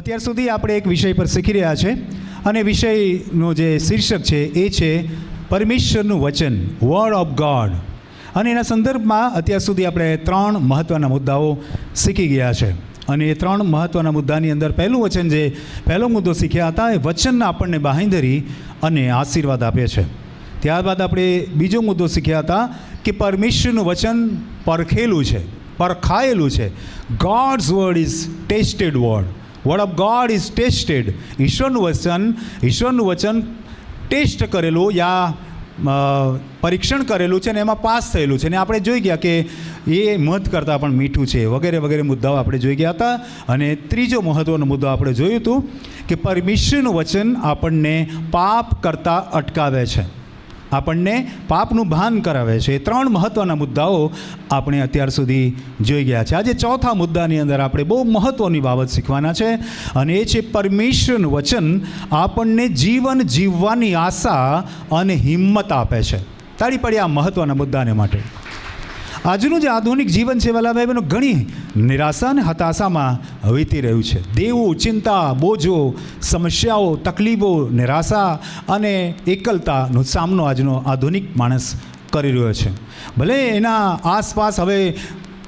અત્યાર સુધી આપણે એક વિષય પર શીખી રહ્યા છે અને વિષયનો જે શીર્ષક છે એ છે પરમેશ્વરનું વચન વર્ડ ઓફ ગોડ અને એના સંદર્ભમાં અત્યાર સુધી આપણે ત્રણ મહત્ત્વના મુદ્દાઓ શીખી ગયા છે. અને એ ત્રણ મહત્ત્વના મુદ્દાની અંદર પહેલું વચન જે પહેલો મુદ્દો શીખ્યા હતા એ વચનના આપણને બાંહેધરી અને આશીર્વાદ આપે છે. ત્યારબાદ આપણે બીજો મુદ્દો શીખ્યા હતા કે પરમેશ્વરનું વચન પરખેલું છે, પરખાયેલું છે. God's word is tested word word of God is tested ઈશ્વરનું વચન ઈશ્વરનું વચન ટેસ્ટ કરેલું યા પરીક્ષણ કરેલું છે ને એમાં પાસ થયેલું છે ને આપણે જોઈ ગયા કે એ મધ કરતાં પણ મીઠું છે વગેરે વગેરે મુદ્દાઓ આપણે જોઈ ગયા હતા અને ત્રીજો મહત્ત્વનો મુદ્દો આપણે જોયું હતું કે પરમેશ્વરનું વચન આપણને પાપ કરતાં અટકાવે છે આપણને પાપનું ભાન કરાવે છે. એ ત્રણ મહત્ત્વના મુદ્દાઓ આપણે અત્યાર સુધી જોઈ ગયા છે. આજે ચોથા મુદ્દાની અંદર આપણે બહુ મહત્ત્વની બાબત શીખવાના છે અને એ છે પરમેશ્વરનું વચન આપણને જીવન જીવવાની આશા અને હિંમત આપે છે. તાળી પડી આ મહત્ત્વના મુદ્દાને માટે. આજનું જે આધુનિક જીવન છે વાલા બહેનો, ઘણી નિરાશા અને હતાશામાં વીતી રહ્યું છે. દેવું, ચિંતા, બોજો, સમસ્યાઓ, તકલીફો, નિરાશા અને એકલતાનો સામનો આજનો આધુનિક માણસ કરી રહ્યો છે. ભલે એના આસપાસ હવે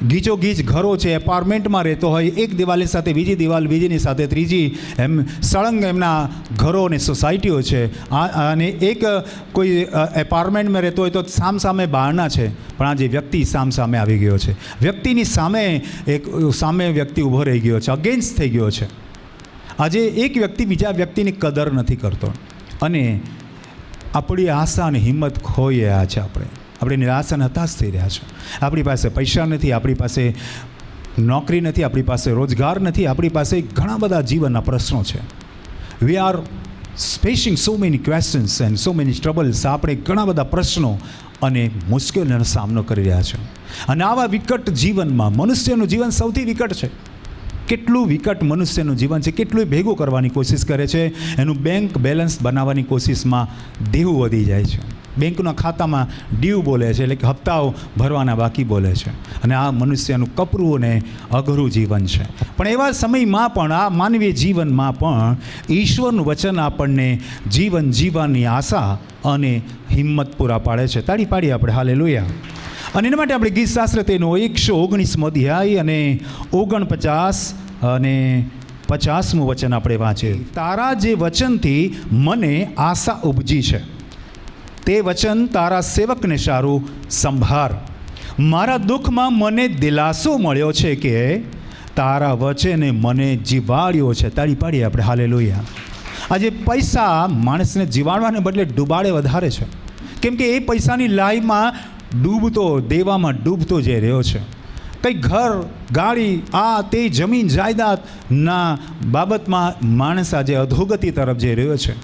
ગીચો ગીચ ઘરો છે એપાર્ટમેન્ટમાં રહેતો હોય, એક દિવાલની સાથે બીજી દિવાલ, બીજીની સાથે ત્રીજી, એમ સળંગ એમના ઘરો અને સોસાયટીઓ છે. અને એક કોઈ એપાર્ટમેન્ટમાં રહેતો હોય તો સામ સામે બહારના છે, પણ આજે વ્યક્તિ સામ સામે આવી ગયો છે. વ્યક્તિની સામે એક સામે વ્યક્તિ ઊભો રહી ગયો છે અગેન્સ્ટ થઈ ગયો છે. આજે એક વ્યક્તિ બીજા વ્યક્તિની કદર નથી કરતો. અને આપણી આશા અને હિંમત ખોઈએ આ છે આપણે. આપણે નિરાશ અને હતાશ થઈ રહ્યા છે. આપણી પાસે પૈસા નથી, આપણી પાસે નોકરી નથી, આપણી પાસે રોજગાર નથી, આપણી પાસે ઘણા બધા જીવનના પ્રશ્નો છે. We are facing so many questions and so many troubles આપણે ઘણા બધા પ્રશ્નો અને મુશ્કેલીનો સામનો કરી રહ્યા છે. અને આવા વિકટ જીવનમાં મનુષ્યનું જીવન સૌથી વિકટ છે. કેટલું વિકટ મનુષ્યનું જીવન છે, કેટલું ભેગું કરવાની કોશિશ કરે છે, એનું બેંક બેલેન્સ બનાવવાની કોશિશમાં દેવું વધી જાય છે. બેંકના ખાતામાં ડ્યુ બોલે છે, એટલે કે હપ્તાઓ ભરવાના બાકી બોલે છે. અને આ મનુષ્યનું કપરું અને અઘરું જીવન છે. પણ એવા સમયમાં પણ, આ માનવીય જીવનમાં પણ ઈશ્વરનું વચન આપણને જીવન જીવવાની આશા અને હિંમત પૂરા પાડે છે. તાળી પાડી આપણે. હાલે લોયા અને એના માટે આપણે ગીત શાસ્ત્ર તેનો એકસો ઓગણીસમો અધ્યાય અને ઓગણપચાસ અને પચાસમું વચન આપણે વાંચીએ. તારા જે વચનથી મને આશા ઉપજી છે. તે વચન તારા સેવકને સારું સંભાર. મારા દુઃખમાં મને દિલાસો મળ્યો છે કે તારા વચને મને જીવાડ્યો છે. તાળી પાડીએ આપણે. હાલે લોહિયા આજે પૈસા માણસને જીવાડવાને બદલે ડૂબાડે વધારે છે. કેમ કે એ પૈસાની લાઈમાં ડૂબતો, દેવામાં ડૂબતો જઈ રહ્યો છે. કંઈ ઘર ગાડી આ તે જમીન જાયદાદના બાબતમાં માણસ આજે અધોગતિ તરફ જઈ રહ્યો છે.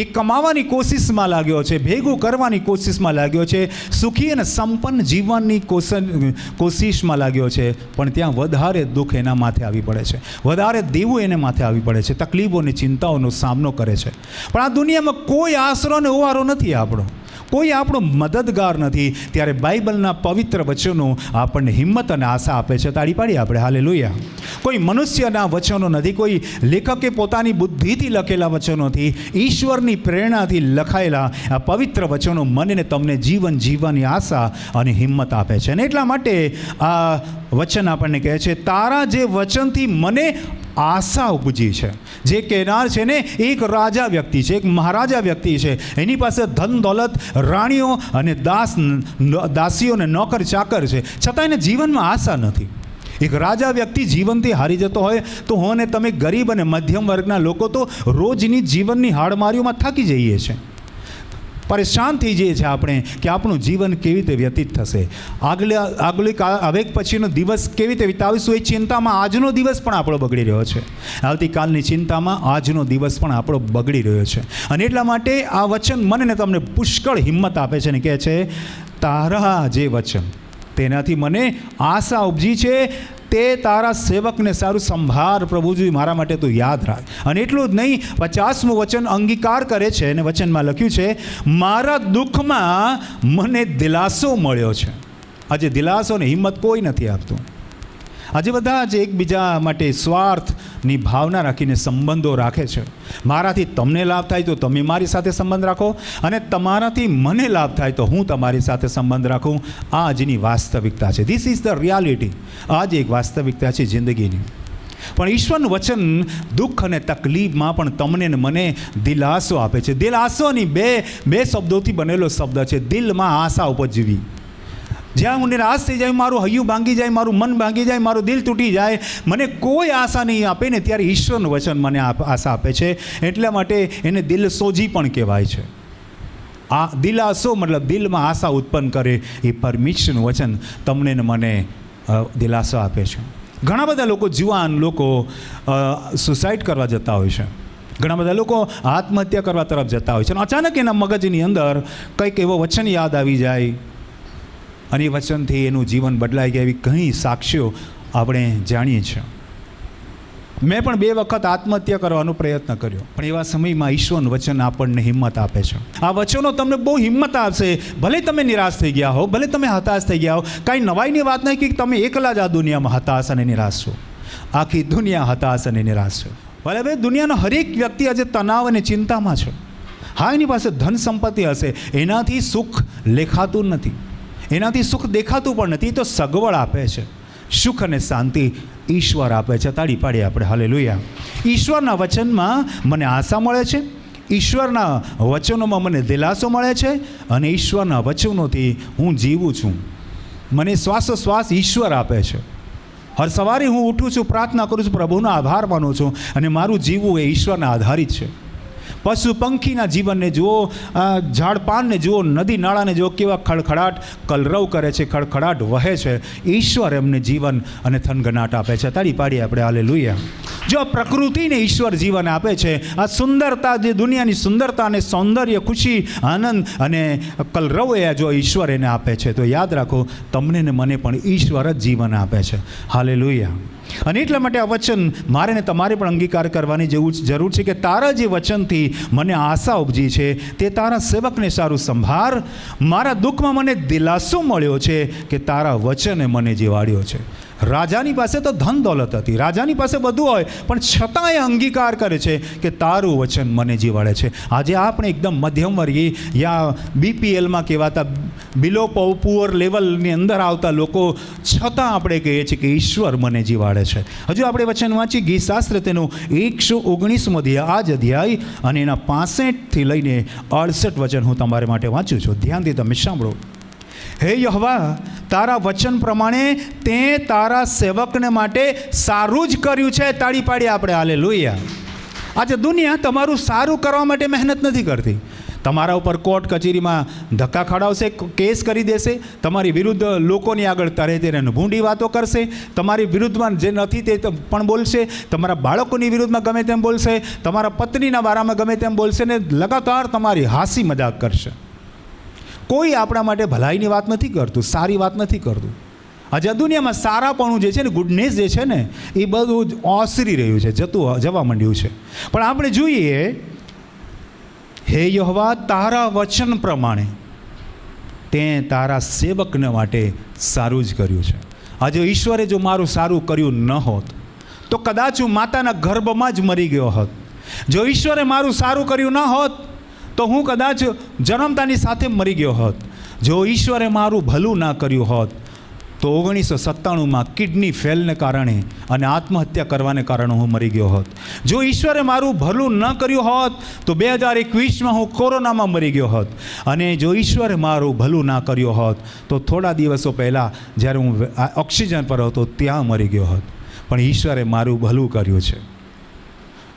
એ કમાવાની કોશિશમાં લાગ્યો છે, ભેગું કરવાની કોશિશમાં લાગ્યો છે, સુખી અને સંપન્ન જીવનની કોશ- કોશિશમાં લાગ્યો છે, પણ ત્યાં વધારે દુઃખ એના માથે આવી પડે છે. વધારે દેવું એને માથે આવી પડે છે તકલીફોની ચિંતાઓનો સામનો કરે છે. પણ આ દુનિયામાં કોઈ આશરો ને ઓવારો નથી આપણો. કોઈ આપણો મદદગાર નથી. ત્યારે બાઇબલના પવિત્ર વચનો આપણને હિંમત અને આશા આપે છે. તાળી પાડી આપણે. હાલે કોઈ મનુષ્યના વચનો નથી, કોઈ લેખકે પોતાની બુદ્ધિથી લખેલા વચનોથી, ઈશ્વરની પ્રેરણાથી લખાયેલા આ પવિત્ર વચનો મને તમને જીવન જીવવાની આશા અને હિંમત આપે છે. અને એટલા માટે આ વચન આપણને કહે છે, તારા જે વચનથી મને આશા ઉપજી છે. જે કહેનાર છે ને, એક રાજા વ્યક્તિ છે, એક મહારાજા વ્યક્તિ છે. એની પાસે ધન, દોલત, રાણીઓ અને દાસ દાસીઓ અને નોકર ચાકર છે. છતાં એને જીવનમાં આશા નથી. એક રાજા વ્યક્તિ જીવનથી હારી જતો હોય, તો હું અને તમે ગરીબ અને મધ્યમ વર્ગના લોકો તો રોજની જીવનની હાડમારીઓમાં થાકી જઈએ છીએ પરેશાન થઈ જઈએ છીએ આપણે કે આપણું જીવન કેવી રીતે વ્યતીત થશે. આગલે, આગલી હવે પછીનો દિવસ કેવી રીતે વિતાવીશું એ ચિંતામાં આજનો દિવસ પણ આપણો બગડી રહ્યો છે. આવતીકાલની ચિંતામાં આજનો દિવસ પણ આપણો બગડી રહ્યો છે. અને એટલા માટે આ વચન મને તમને પુષ્કળ હિંમત આપે છે ને કહે છે, તારા જે વચન તેનાથી મને આશા ઉપજી છે, તે તારા સેવકને સારું સંભાર પ્રભુજી મારા માટે તું યાદ રાખ. અને એટલું જ નહીં, પચાસમું વચન અંગીકાર કરે છે, અને વચનમાં લખ્યું છે, મારા દુઃખમાં મને દિલાસો મળ્યો છે. આજે દિલાસો ને હિંમત કોઈ નથી આપતું. આજે બધા જ એકબીજા માટે સ્વાર્થની ભાવના રાખીને સંબંધો રાખે છે. મારાથી તમને લાભ થાય તો તમે મારી સાથે સંબંધ રાખો અને તમારાથી મને લાભ થાય તો હું તમારી સાથે સંબંધ રાખું. આ આજની વાસ્તવિકતા છે. ધીસ ઇઝ ધ રિયાલિટી આ જ એક વાસ્તવિકતા છે જિંદગીની. પણ ઈશ્વરનું વચન દુઃખ અને તકલીફમાં પણ તમને ને મને દિલાસો આપે છે. દિલાસોની બે બે શબ્દોથી બનેલો શબ્દ છે, દિલમાં આશા ઉપજવી. જ્યાં હું નિરાશ થઈ જાય, મારું હૈયું ભાંગી જાય, મારું મન ભાંગી જાય, મારું દિલ તૂટી જાય, મને કોઈ આશા નહીં આપે ને ત્યારે ઈશ્વરનું વચન મને આશા આપે છે. એટલા માટે એને દિલ સોજી પણ કહેવાય છે. આ દિલાસો મતલબ દિલમાં આશા ઉત્પન્ન કરે એ પરમિશનનું વચન તમને ને મને દિલાસો આપે છે. ઘણા બધા લોકો જુવાન લોકો સુસાઇડ કરવા જતા હોય છે. ઘણા બધા લોકો આત્મહત્યા કરવા તરફ જતા હોય છે. અને અચાનક એના મગજની અંદર કંઈક એવો વચન યાદ આવી જાય. અને એ વચનથી એનું જીવન બદલાઈ ગયા એવી ઘણી સાક્ષીઓ આપણે જાણીએ છીએ. મેં પણ બે વખત આત્મહત્યા કરવાનો પ્રયત્ન કર્યો, પણ એવા સમયમાં ઈશ્વરનું વચન આપણને હિંમત આપે છે. આ વચનો તમને બહુ હિંમત આપશે. ભલે તમે નિરાશ થઈ ગયા હો, ભલે તમે હતાશ થઈ ગયા હો, કાંઈ નવાઈની વાત નહીં કે તમે એકલા જ આ દુનિયામાં હતાશ અને નિરાશ છો. આખી દુનિયા હતાશ અને નિરાશ છો. ભલે ભાઈ દુનિયાનો હરેક વ્યક્તિ આજે તણાવ અને ચિંતામાં છે. હા, એની પાસે ધન સંપત્તિ હશે. એનાથી સુખ લેખાતું નથી. એનાથી સુખ દેખાતું પણ નથી, તો સગવડ આપે છે. સુખ અને શાંતિ ઈશ્વર આપે છે. તાળી પાડીએ આપણે. હાલે લોહિયા ઈશ્વરના વચનમાં મને આશા મળે છે. ઈશ્વરના વચનોમાં મને દિલાસો મળે છે અને ઈશ્વરના વચનોથી હું જીવું છું. મને શ્વાસોશ્વાસ ઈશ્વર આપે છે. હર સવારે હું ઉઠું છું, પ્રાર્થના કરું છું, પ્રભુનો આભાર માનું છું અને મારું જીવવું એ ઈશ્વરના આધારિત છે. પશુ પંખીના જીવનને જુઓ ઝાડ પાનને જુઓ, નદી નાળાને જુઓ, કેવા ખડખડાટ કલરવ કરે છે, ખડખડાટ વહે છે. ઈશ્વર એમને જીવન અને થનગનાટ આપે છે. તાળી પાડીએ આપણે. હાલે લુયા જો પ્રકૃતિને ઈશ્વર જીવન આપે છે, આ સુંદરતા જે દુનિયાની સુંદરતા અને સૌંદર્ય, ખુશી, આનંદ અને કલરવ એ જો ઈશ્વર એને આપે છે, તો યાદ રાખો, તમને ને મને પણ ઈશ્વર જ જીવન આપે છે. હાલે અને એટલા માટે આ વચન મારે ને તમારે પણ અંગીકાર કરવાની જેવું જરૂર છે કે તારા જે વચનથી મને આશા ઉપજી છે, તે તારા સેવકને સારું સંભાર મારા દુઃખમાં મને દિલાસો મળ્યો છે કે તારા વચને મને જીવાડ્યો છે. રાજાની પાસે તો ધન દોલત હતી. રાજાની પાસે બધું હોય, પણ છતાં એ અંગીકાર કરે છે કે તારું વચન મને જીવાડે છે. આજે આપણે એકદમ મધ્યમ વર્ગી યા બીપીએલમાં કહેવાતા બિલો પુઅર લેવલની અંદર આવતા લોકો છતાં આપણે કહીએ છીએ કે ઈશ્વર મને જીવાડે છે. હજુ આપણે વચન વાંચી ગીત શાસ્ત્ર તેનું એકસો ઓગણીસમો અધ્યાય જ અધ્યાય અને એના પાસઠથી લઈને અડસઠ વચન હું તમારે માટે વાંચું છું. ધ્યાનથી તમે સાંભળો. હે યહવા, તારા વચન પ્રમાણે તે તારા સેવકને માટે સારું જ કર્યું છે, તાળી પાડી આપણે. હાલે લોહિયા આજે દુનિયા તમારું સારું કરવા માટે મહેનત નથી કરતી. તમારા ઉપર કોર્ટ કચેરીમાં ધક્કા ખડાવશે, કેસ કરી દેશે, તમારી વિરુદ્ધ લોકોની આગળ તરે તેને ભૂંડી વાતો કરશે, તમારી વિરુદ્ધમાં જે નથી તે પણ બોલશે, તમારા બાળકોની વિરુદ્ધમાં ગમે તેમ બોલશે, તમારા પત્નીના બારામાં ગમે તેમ બોલશે ને લગાતાર તમારી હાસી મજાક કરશે. કોઈ આપણા માટે ભલાઈની વાત નથી કરતું, સારી વાત નથી કરતું. આજે દુનિયામાં સારાપણું જે છે ને ગુડનેસ જે છે ને, એ બધું જ ઓસરી રહ્યું છે, જતું જવા માંડ્યું છે. પણ આપણે જોઈએ, હે યહવા, તારા વચન પ્રમાણે તે તારા સેવકને માટે સારું જ કર્યું છે. આજે ઈશ્વરે જો મારું સારું કર્યું ન હોત, તો કદાચ હું માતાના ગર્ભમાં જ મરી ગયો હોત. જો ઈશ્વરે મારું સારું કર્યું ન હોત તો હું કદાચ જન્મતાની સાથે મરી ગયો હોત. જો ઈશ્વરે મારું ભલું ના કર્યું હોત, તો ઓગણીસો સત્તાણુંમાં કિડની ફેલને કારણે અને આત્મહત્યા કરવાને કારણે હું મરી ગયો હોત. જો ઈશ્વરે મારું ભલું ન કર્યું હોત, તો બે હજાર એકવીસમાં હું કોરોનામાં મરી ગયો હોત. અને જો ઈશ્વરે મારું ભલું ના કર્યું હોત, તો થોડા દિવસો પહેલાં જ્યારે હું ઓક્સિજન પર હતો, ત્યાં મરી ગયો હોત. પણ ઈશ્વરે મારું ભલું કર્યું છે.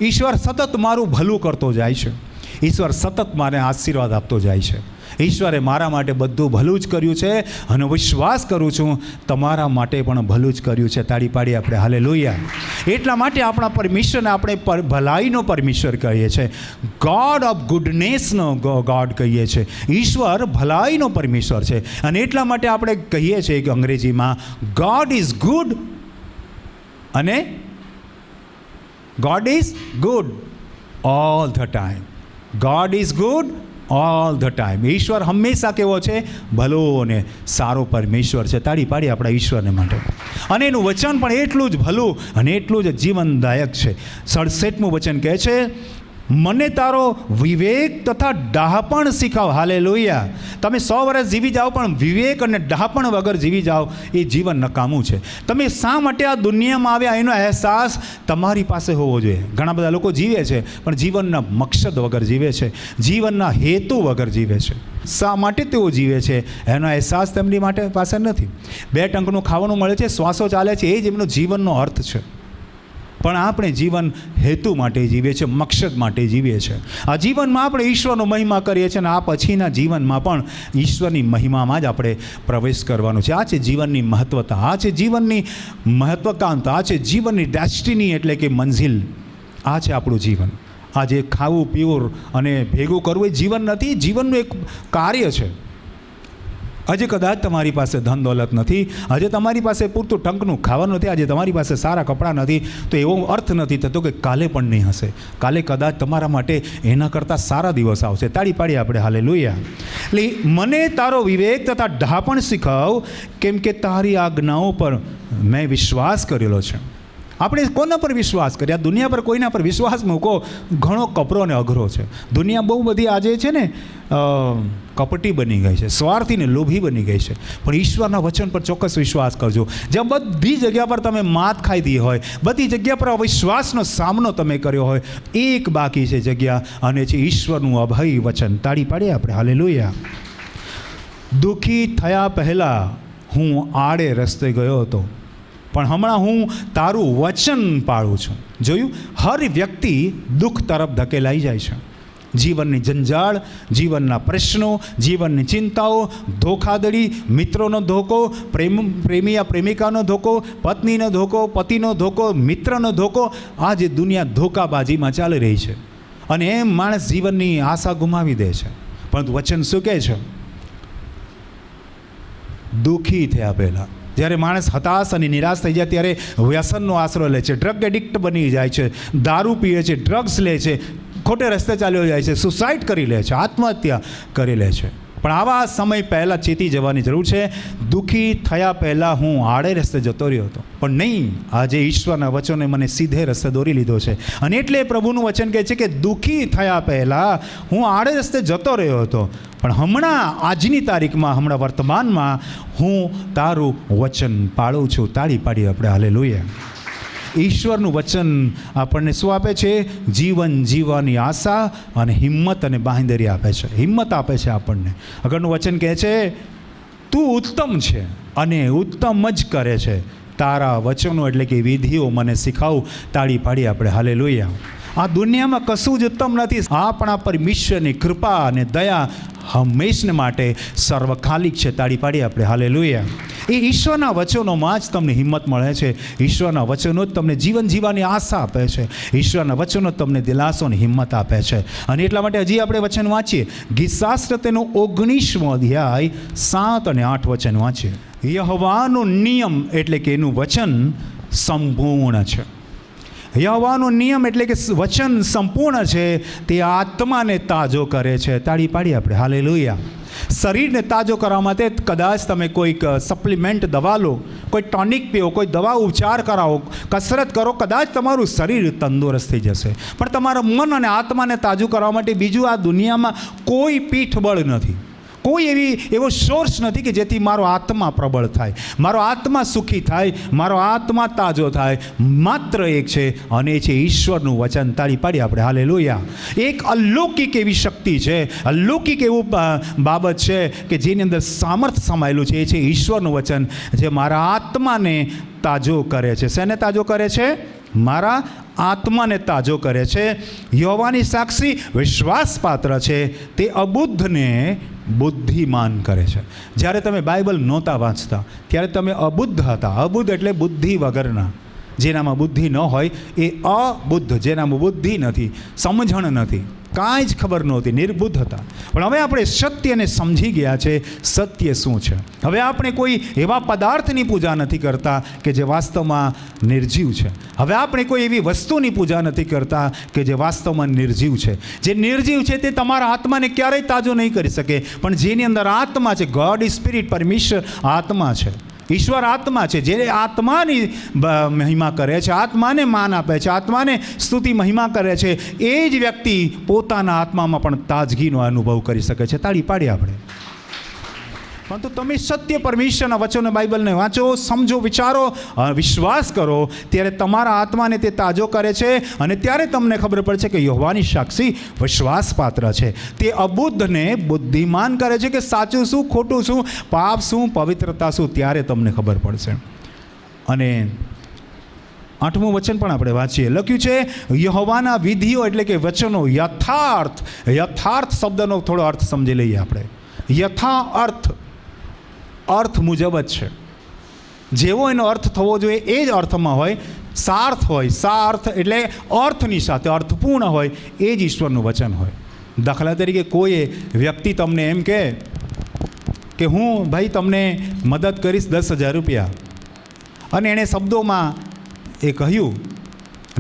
ઈશ્વર સતત મારું ભલું કરતો જાય છે. ઈશ્વર સતત મારે આશીર્વાદ આપતો જાય છે. ઈશ્વરે મારા માટે બધું ભલું જ કર્યું છે અને વિશ્વાસ કરું છું, તમારા માટે પણ ભલું જ કર્યું છે. તાળી પાડી આપણે. હાલે લોહિયા એટલા માટે આપણા પરમેશ્વરને આપણે ભલાઈનો પરમેશ્વર કહીએ છીએ ગોડ ઓફ ગુડનેસનો ગોડ કહીએ છીએ ઈશ્વર ભલાઈનો પરમેશ્વર છે. અને એટલા માટે આપણે કહીએ છીએ કે અંગ્રેજીમાં ગોડ ઇઝ ગુડ અને God is good all the time God is good all the time ઈશ્વર હંમેશા કેવો છે? ભલો અને સારો પરમેશ્વર છે. તાળી પાડી આપણા ઈશ્વરને માટે. અને એનું વચન પણ એટલું જ ભલું અને એટલું જ જીવનદાયક છે. સડસઠમું વચન કહે છે મને તારો વિવેક તથા ડહાપણ શીખાવ. હાલે લોહિયા તમે સો વર્ષ જીવી જાઓ, પણ વિવેક અને ડહાપણ વગર જીવી જાઓ, એ જીવન નકામું છે. તમે શા માટે આ દુનિયામાં આવ્યા? એનો અહેસાસ તમારી પાસે હોવો જોઈએ. ઘણા બધા લોકો જીવે છે, પણ જીવનના મકસદ વગર જીવે છે. જીવનના હેતુ વગર જીવે છે. શા માટે તેઓ જીવે છે? એનો અહેસાસ તેમની માટે પાસે નથી. બે ટંકનું ખાવાનું મળે છે, શ્વાસો ચાલે છે, એ જ એમનો જીવનનો અર્થ છે. પણ આપણે જીવન હેતુ માટે જીવીએ છીએ, મકસદ માટે જીવીએ છીએ. આ જીવનમાં આપણે ઈશ્વરનો મહિમા કરીએ છીએ અને આ પછીના જીવનમાં પણ ઈશ્વરની મહિમામાં જ આપણે પ્રવેશ કરવાનો છે. આ છે જીવનની મહત્વતા, આ છે જીવનની મહત્વકાંતા, આ છે જીવનની ડેસ્ટિની એટલે કે મંઝિલ. આ છે આપણું જીવન. આજે ખાવું, પીવું અને ભેગું કરવું એ જીવન નથી, જીવનનું એક કાર્ય છે. આજે કદાચ તમારી પાસે ધન દોલત નથી આજે તમારી પાસે પૂરતું ટંકનું ખાવાનું નથી આજે તમારી પાસે સારા કપડાં નથી, તો એવો અર્થ નથી થતો કે કાલે પણ નહીં હશે. કાલે કદાચ તમારા માટે એના કરતાં સારા દિવસ આવશે. તાળી પાડી આપણે હાલે લોહીયા એટલે મને તારો વિવેક તથા ઢાપણ શીખવ, કેમ કે તારી આજ્ઞાઓ પર મેં વિશ્વાસ કરેલો છે. આપણે કોના પર વિશ્વાસ કરીએ? આ દુનિયા પર કોઈના પર વિશ્વાસ મૂકો, ઘણો કપરો અને અઘરો છે. દુનિયા બહુ બધી આજે છે ને કપટી બની ગઈ છે, સ્વાર્થી ને લોભી બની ગઈ છે. પણ ઈશ્વરના વચન પર ચોક્કસ વિશ્વાસ કરજો. જ્યાં બધી જગ્યા પર તમે માત ખાઈ દી હોય, બધી જગ્યા પર અવિશ્વાસનો સામનો તમે કર્યો હોય, એક બાકી છે જગ્યા, અને છે ઈશ્વરનું અભય વચન. તાળી પાડીએ આપણે? હાલે લોહિયા દુઃખી થયા પહેલાં હું આડે રસ્તે ગયો હતો. પણ હમણાં હું તારું વચન પાળું છું. જોયું? હર વ્યક્તિ દુઃખ તરફ ધકેલાઈ જાય છે. જીવનની જંજાળ, જીવનના પ્રશ્નો, જીવનની ચિંતાઓ, ધોખાધડી, મિત્રોનો ધોકો, પ્રેમ, પ્રેમીયા, પ્રેમિકાનો ધોકો, પત્નીનો ધોકો, પતિનો ધોકો, મિત્રનો ધોકો, આ જે દુનિયા ધોકાબાજીમાં ચાલી રહી છે. અને એમ માણસ જીવનની આશા ગુમાવી દે છે. પરંતુ વચન શું કહે છે? દુઃખી થયા પહેલાં. જ્યારે માણસ હતાશ અને નિરાશ થઈ જાય ત્યારે વ્યસનનો આશરો લે છે. ડ્રગ એડિક્ટ બની જાય છે. દારૂ પીએ છે ડ્રગ્સ લે છે. ખોટે રસ્તે ચાલ્યો જાય છે. સુસાઇડ કરી લે છે. આત્મહત્યા કરી લે છે. પણ આવા સમય પહેલાં ચેતી જવાની જરૂર છે. દુઃખી થયા પહેલાં હું આડે રસ્તે જતો રહ્યો હતો. પણ નહીં, આજે ઈશ્વરના વચને મને સીધે રસ્તે દોરી લીધો છે. અને એટલે પ્રભુનું વચન કહે છે કે દુઃખી થયા પહેલાં હું આડે રસ્તે જતો રહ્યો હતો. પણ હમણાં, આજની તારીખમાં, હમણાં વર્તમાનમાં હું તારું વચન પાળું છું. તાળી પાડી આપણે. હાલે લોહીએ ઈશ્વરનું વચન આપણને શું આપે છે? જીવન જીવવાની આશા અને હિંમત અને બાંહેધરી આપે છે. હિંમત આપે છે આપણને. આગળનું વચન કહે છે, તું ઉત્તમ છે અને ઉત્તમ જ કરે છે. તારા વચનો એટલે કે વિધિઓ મને શીખાવ, તાળી પાડી આપણે. હાલે લોહીયા આ દુનિયામાં કશું જ ઉત્તમ નથી. આપણા પરમેશ્વરની કૃપા અને દયા હંમેશને માટે સર્વકાલિક છે. તાળી પાડી આપણે. હાલે એ ઈશ્વરના વચનોમાં જ તમને હિંમત મળે છે. ઈશ્વરના વચનો જ તમને જીવન જીવવાની આશા આપે છે. ઈશ્વરના વચનો જ તમને દિલાસો અને હિંમત આપે છે. અને એટલા માટે હજી આપણે વચન વાંચીએ. ગીતશાસ્ત્ર તેનો ઓગણીસમો અધ્યાય, સાત અને આઠ વચન વાંચીએ. યહવાનો નિયમ એટલે કે એનું વચન સંપૂર્ણ છે. યહવાનો નિયમ એટલે કે વચન સંપૂર્ણ છે. તે આત્માને તાજો કરે છે. તાળી પાડી આપણે. હાલે શરીરને તાજો કરવા માટે કદાચ તમે કોઈક સપ્લિમેન્ટ દવા લો, કોઈ ટોનિક પીઓ, કોઈ દવા ઉપચાર કરાવો, કસરત કરો, કદાચ તમારું શરીર તંદુરસ્ત થઈ જશે. પણ તમારા મન અને આત્માને તાજું કરવા માટે બીજું આ દુનિયામાં કોઈ પીઠબળ નથી. કોઈ એવી એવો સોર્સ નથી કે જેથી મારો આત્મા પ્રબળ થાય, મારો આત્મા સુખી થાય, મારો આત્મા તાજો થાય. માત્ર એક છે અને એ છે ઈશ્વરનું વચન. તાળી પાડી આપણે. હાલે લોયા એક અલૌકિક એવી શક્તિ છે. અલૌકિક એવું બાબત છે કે જેની અંદર સામર્થ્ય સમાયેલું છે. એ છે ઈશ્વરનું વચન જે મારા આત્માને તાજો કરે છે. શેને તાજો કરે છે? મારા આત્માને તાજો કરે છે. યોવાની સાક્ષી વિશ્વાસપાત્ર છે. તે અબુદ્ધને બુદ્ધિમાન કરે છે. જ્યારે તમે બાઇબલ નહોતા વાંચતા, ત્યારે તમે અબુદ્ધ હતા. અબુદ્ધ એટલે બુદ્ધિ વગરના. જેનામાં બુદ્ધિ ન હોય એ અબુદ્ધ, જેનામાં બુદ્ધિ નથી, સમજણ નથી. કાંઈ જ ખબર નહોતી, નિર્બુદ્ધ હતા. પણ હવે આપણે સત્યને સમજી ગયા છે, સત્ય શું છે? હવે આપણે કોઈ એવા પદાર્થની પૂજા નથી કરતા કે જે વાસ્તવમાં નિર્જીવ છે. હવે આપણે કોઈ એવી વસ્તુની પૂજા નથી કરતા કે જે વાસ્તવમાં નિર્જીવ છે. જે નિર્જીવ છે તે તમારા આત્માને ક્યારેય તાજો નહીં કરી શકે, પણ જેની અંદર આત્મા છે ગોડ સ્પિરિટ પરમેશ્વર આત્મા છે. ઈશ્વર આત્મા છે. જે આત્માની મહિમા કરે છે, આત્માને માન આપે છે, આત્માને સ્તુતિ, મહિમા કરે છે, એ જ વ્યક્તિ પોતાના આત્મામાં પણ તાજગીનો અનુભવ કરી શકે છે. તાળી પાડીએ આપણે. પરંતુ તમે સત્ય પરમેશ્વરના વચનો બાઇબલને વાંચો, સમજો, વિચારો વિશ્વાસ કરો, ત્યારે તમારા આત્માને તે તાજો કરે છે અને ત્યારે તમને ખબર પડશે કે યોહવાની સાક્ષી વિશ્વાસપાત્ર છે. તે અબુદ્ધને બુદ્ધિમાન કરે છે કે સાચું શું, ખોટું શું, પાપ શું, પવિત્રતા શું, ત્યારે તમને ખબર પડશે. અને આઠમું વચન પણ આપણે વાંચીએ. લખ્યું છે, યહોવાના વિધિઓ એટલે કે વચનો યથાર્થ. યથાર્થ શબ્દનો થોડો અર્થ સમજી લઈએ આપણે. યથા અર્થ. અર્થ મુજબ જ છે. જેવો એનો અર્થ થવો જોઈએ એ જ અર્થમાં હોય, સાર્થ હોય, સાર્થ એટલે અર્થની સાથે, અર્થપૂર્ણ હોય, એ જ ઈશ્વરનું વચન હોય. દાખલા તરીકે કોઈએ વ્યક્તિ તમને એમ કહે કે, હું ભાઈ તમને મદદ કરીશ દસ હજાર રૂપિયા. અને એણે શબ્દોમાં એ કહ્યું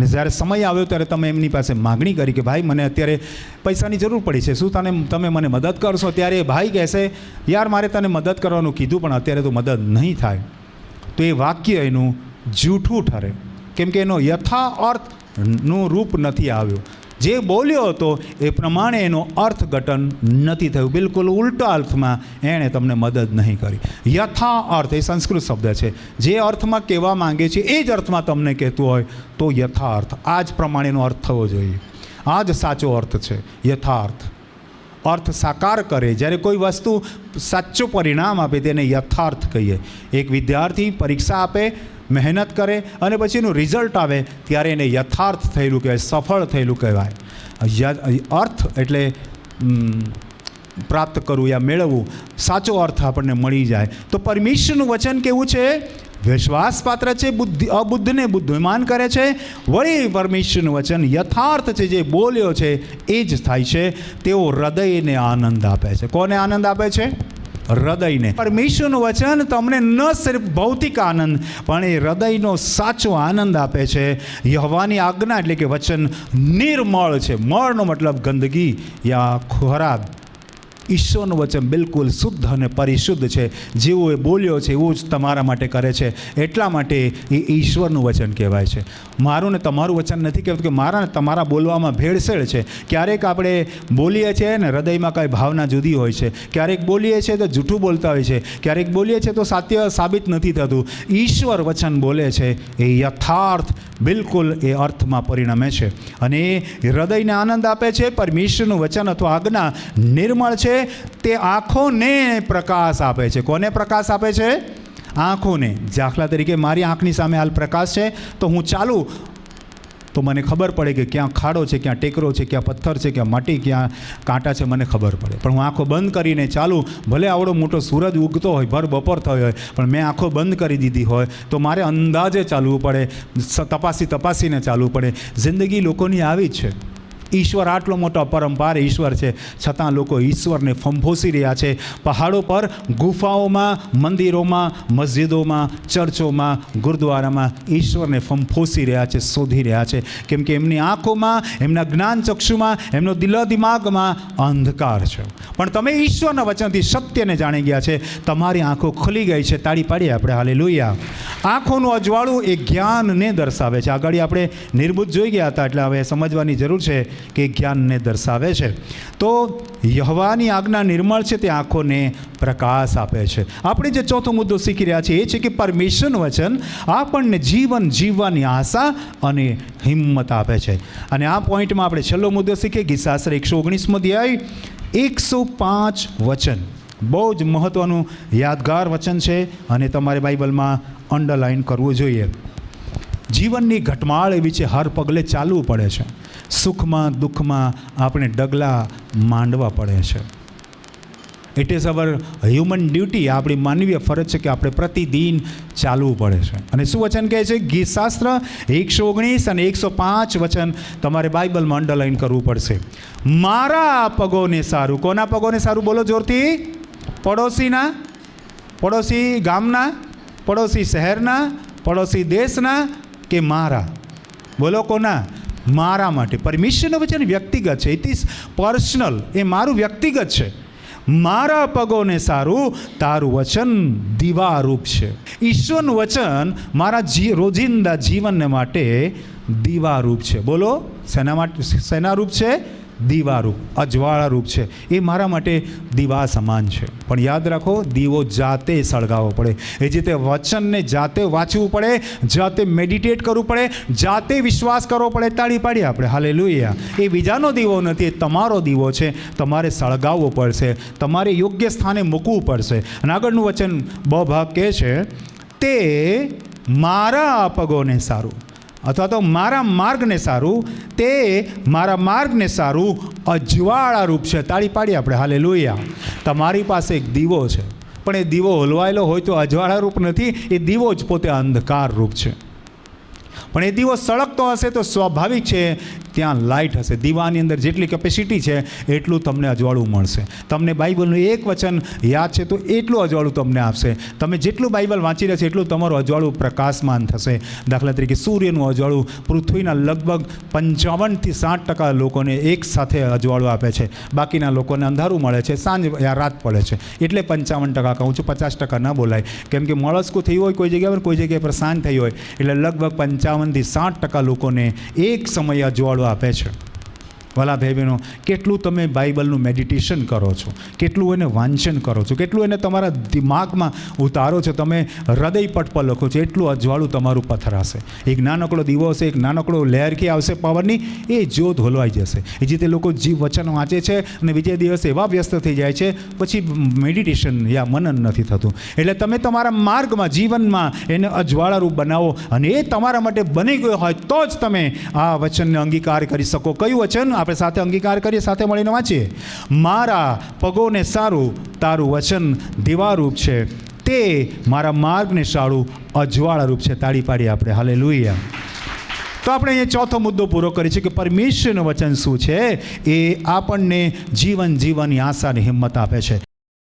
અને જ્યારે સમય આવ્યો ત્યારે તમે એમની પાસે માગણી કરી કે ભાઈ, મને અત્યારે પૈસાની જરૂર પડી છે, શું તને, તમે મને મદદ કરશો? ત્યારે એ ભાઈ કહેશે, યાર, મારે તને મદદ કરવાનું કીધું, પણ અત્યારે તો મદદ નહીં થાય. તો એ વાક્ય એનું જૂઠું ઠરે. કેમ કે એનો યથા અર્થનું રૂપ નથી આવ્યું. જે બોલ્યો હતો, એ પ્રમાણે એનો અર્થઘટન નથી થયું. બિલકુલ ઉલટા અર્થમાં એણે તમને મદદ નહીં કરી. યથા અર્થ, એ સંસ્કૃત શબ્દ છે. જે અર્થમાં કહેવા માંગે છે, એ જ અર્થમાં તમને કહેતું હોય, તો યથાર્થ આ જ પ્રમાણેનો અર્થ થવો જોઈએ. આ જ સાચો અર્થ છે યથાર્થ અર્થ સાકાર કરે. જ્યારે કોઈ વસ્તુ સાચું પરિણામ આપે, તેને યથાર્થ કહીએ. એક વિદ્યાર્થી પરીક્ષા આપે મહેનત કરે અને પછી એનું રિઝલ્ટ આવે ત્યારે એને યથાર્થ થયેલું કહેવાય, સફળ થયેલું કહેવાય. અર્થ એટલે પ્રાપ્ત કરવું યા મેળવવું, સાચો અર્થ આપણને મળી જાય. તો પરમેશ્વરનું વચન કેવું છે? વિશ્વાસપાત્ર છે, બુદ્ધિ, અબુદ્ધને બુદ્ધિમાન કરે છે. વળી પરમેશ્વરનું વચન યથાર્થ છે, જે બોલ્યો છે, એ જ થાય છે. તેઓ હૃદયને આનંદ આપે છે. કોને આનંદ આપે છે? હૃદયને. પરમેશ્વરનું વચન તમને ન સિર્ફ ભૌતિક આનંદ, પણ એ હૃદયનો સાચો આનંદ આપે છે. યહવાની આજ્ઞા એટલે કે વચન નિર્મળ છે. મળનો મતલબ ગંદકી યા ખોરાક. ઈશ્વરનું વચન બિલકુલ શુદ્ધ અને પરિશુદ્ધ છે. જેવું એ બોલ્યો છે, એવું જ તમારા માટે કરે છે. એટલા માટે એ ઈશ્વરનું વચન કહેવાય છે. મારું ને તમારું વચન નથી કહેતું કે મારા ને તમારા બોલવામાં ભેળસેળ છે. ક્યારેક આપણે બોલીએ છીએ ને હૃદયમાં કાંઈ ભાવના જુદી હોય છે. ક્યારેક બોલીએ છીએ તો જૂઠું બોલતા હોય છે. ક્યારેક બોલીએ છીએ તો સાત્ય સાબિત નથી થતું. ઈશ્વર વચન બોલે છે, એ યથાર્થ, બિલકુલ એ અર્થમાં પરિણમે છે. અને એ હૃદયને આનંદ આપે છે, પરમેશ્વરનું વચન અથવા આજ્ઞા નિર્મળ છે તે આંખોને પ્રકાશ આપે છે. કોને પ્રકાશ આપે છે? આંખોને. દાખલા તરીકે મારી આંખની સામે હાલ પ્રકાશ છે. તો હું ચાલું. તો મને ખબર પડે કે ક્યાં ખાડો છે, ક્યાં ટેકરો છે, ક્યાં પથ્થર છે, ક્યાં માટી, ક્યાં કાંટા છે, મને ખબર પડે. પણ હું આંખો બંધ કરીને ચાલું. ભલે આવડો મોટો સૂરજ ઉગતો હોય, ભર બપોર થયો હોય, પણ મેં આંખો બંધ કરી દીધી હોય, તો મારે અંદાજે ચાલવું પડે. તપાસી, તપાસીને ચાલવું પડે. જિંદગી લોકોની આવી જ છે. ઈશ્વર આટલો મોટો અપરંપાર ઈશ્વર છે. છતાં લોકો ઈશ્વરને ફંફોસી રહ્યા છે. પહાડો પર ગુફાઓમાં, મંદિરોમાં, મસ્જિદોમાં, ચર્ચોમાં, ગુરુદ્વારામાં ઈશ્વરને ફંફોસી રહ્યા છે, શોધી રહ્યા છે. કેમ કે એમની આંખોમાં, એમના જ્ઞાન ચક્ષુમાં, એમનો દિલ દિમાગમાં અંધકાર છે. પણ તમે ઈશ્વરના વચનથી સત્યને જાણી ગયા છે. તમારી આંખો ખુલી ગઈ છે. તાળી પાડીએ આપણે. હાલે લોહિયા આંખોનું અજવાળું એ જ્ઞાનને દર્શાવે છે. આગળ આપણે નિર્બુદ્ધ જોઈ ગયા હતા, એટલે હવે સમજવાની જરૂર છે. કે જ્ઞાનને દર્શાવે છે. તો યહવાની આજ્ઞા નિર્મળ છે તે આંખોને પ્રકાશ આપે છે. આપણે જે ચોથો મુદ્દો શીખી રહ્યા છીએ એ છે કે પરમેશ્વરનું વચન આપણને જીવન જીવવાની આશા અને હિંમત આપે છે. અને આ પોઈન્ટમાં આપણે છેલ્લો મુદ્દો શીખીએ ગીતાશ્ર એકસો ઓગણીસમો ધ્યાય એકસો પાંચ વચન. બહુ જ મહત્ત્વનું યાદગાર વચન છે અને તમારે બાઇબલમાં અંડરલાઇન કરવું જોઈએ. જીવનની ઘટમાળ એવી છે, હર પગલે ચાલવું પડે છે. સુખમાં, દુઃખમાં આપણે ડગલા માંડવા પડે છે. It is our human duty આપણી માનવીય ફરજ છે કે આપણે પ્રતિદિન ચાલવું પડે છે. અને શું વચન કહે છે? ગીતશાસ્ત્ર એકસો ઓગણીસ અને એકસો પાંચ વચન તમારે બાઇબલમાં અંડરલાઇન કરવું પડશે. મારા પગોને સારું. કોના પગોને સારું બોલો જોરથી? પડોશીના? પડોશી ગામના? પડોશી શહેરના? પડોશી દેશના? કે મારા? બોલો કોના? મારા માટે. પરમિશનનું વચન વ્યક્તિગત છે. ઇટ ઇઝ પર્સનલ એ મારું વ્યક્તિગત છે. મારા પગોને સારું, તારું વચન દીવારૂપ છે. ઈશ્વરનું વચન મારા જી, રોજિંદા જીવનને માટે દીવારૂપ છે. બોલો, શેના માટે શેના રૂપ છે? દીવારૂપ અજવાળા રૂપ છે. એ મારા માટે દીવા સમાન છે. પણ યાદ રાખો, દીવો જાતે સળગાવવો પડે. એ જે રીતે વચનને જાતે વાંચવું પડે, જાતે મેડિટેટ કરવું પડે, જાતે વિશ્વાસ કરવો પડે, તાળી પાડીએ આપણે. હાલે એ બીજાનો દીવો નથી, એ તમારો દીવો છે. તમારે સળગાવવો પડશે. તમારે યોગ્ય સ્થાને મૂકવું પડશે. અને આગળનું વચન બ ભાગ કહે છે, તે મારા પગોને સારું. અથવા તો મારા માર્ગને સારું, તે મારા માર્ગને સારું અજવાળા રૂપ છે. તાળી પાડી આપણે. હાલે તમારી પાસે એક દીવો છે. પણ એ દીવો હલવાયેલો હોય તો અજવાળા રૂપ નથી, એ દીવો જ પોતે અંધકાર રૂપ છે. પણ એ દીવો સળગતો હશે તો સ્વાભાવિક છે ત્યાં લાઇટ હશે. દીવાની અંદર જેટલી કેપેસિટી છે, એટલું તમને અજવાળું મળશે. તમને બાઇબલનું એક વચન યાદ છે, તો એટલું અજવાળું તમને આપશે. તમે જેટલું બાઇબલ વાંચી રહ્યા છો, એટલું તમારું અજવાળું પ્રકાશમાન થશે. દાખલા તરીકે સૂર્યનું અજવાળું પૃથ્વીના લગભગ પંચાવનથી સાઠ ટકા લોકોને એક સાથે અજવાળું આપે છે. બાકીના લોકોને અંધારું મળે છે, સાંજ રાત પડે છે. એટલે પંચાવન ટકા કહું છું, પચાસ ટકા ના બોલાય. કેમ કે મળસ્કું થયું હોય, કોઈ જગ્યા પર કોઈ જગ્યા પર સાંજ થઈ હોય, એટલે લગભગ પંચાવનથી સાઠ ટકા લોકોને એક સમયે અજવાળું આપે છે વાલા ભાઈ બહેનો, કેટલું તમે બાઇબલનું મેડિટેશન કરો છો? કેટલું એને વાંચન કરો છો? કેટલું એને તમારા દિમાગમાં ઉતારો છો? તમે હૃદય પટ પર લખો છો, એટલું અજવાળું તમારું પથરાશે એક નાનકડો દીવો હશે, એક નાનકડો લહેરકી આવશે પવનની, એ જ્યોત હોલવાઈ જશે. એ જે લોકો જીવ વચન વાંચે છે અને બીજે દિવસે એવા વ્યસ્ત થઈ જાય છે, પછી મેડિટેશન યા મનન નથી થતું. એટલે તમે તમારા માર્ગમાં, જીવનમાં એને અજવાળારૂપ બનાવો અને એ તમારા માટે બની ગયો હોય તો જ તમે આ વચનને અંગીકાર કરી શકો. કયું વચન? આપણે સાથે અંગીકાર કરીએ, સાથે મળીને વાંચીએ. મારા પગોને સારું, તારું વચન દીવારૂપ છે. તે મારા માર્ગને સારું, અજવાળારૂપ છે. તાળી પાડી આપણે. હાલે તો આપણે અહીંયા ચોથો મુદ્દો પૂરો કરીએ છીએ કે પરમેશ્વરનું વચન શું છે? એ આપણને જીવન જીવવાની આશાની હિંમત આપે છે.